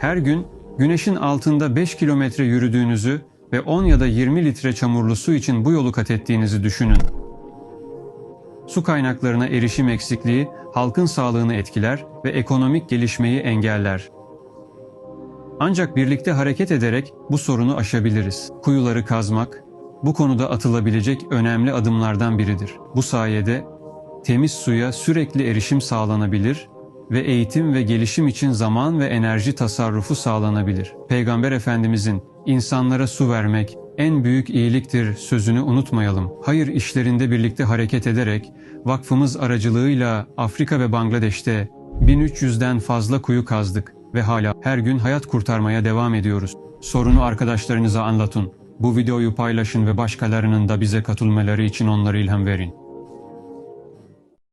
Her gün güneşin altında 5 kilometre yürüdüğünüzü ve 10 ya da 20 litre çamurlu su için bu yolu kat ettiğinizi düşünün. Su kaynaklarına erişim eksikliği halkın sağlığını etkiler ve ekonomik gelişmeyi engeller. Ancak birlikte hareket ederek bu sorunu aşabiliriz. Kuyuları kazmak bu konuda atılabilecek önemli adımlardan biridir. Bu sayede temiz suya sürekli erişim sağlanabilir ve eğitim ve gelişim için zaman ve enerji tasarrufu sağlanabilir. Peygamber Efendimizin insanlara su vermek en büyük iyiliktir sözünü unutmayalım. Hayır işlerinde birlikte hareket ederek vakfımız aracılığıyla Afrika ve Bangladeş'te 1300'den fazla kuyu kazdık ve hala her gün hayat kurtarmaya devam ediyoruz. Sorunu arkadaşlarınıza anlatın. Bu videoyu paylaşın ve başkalarının da bize katılmaları için onlara ilham verin.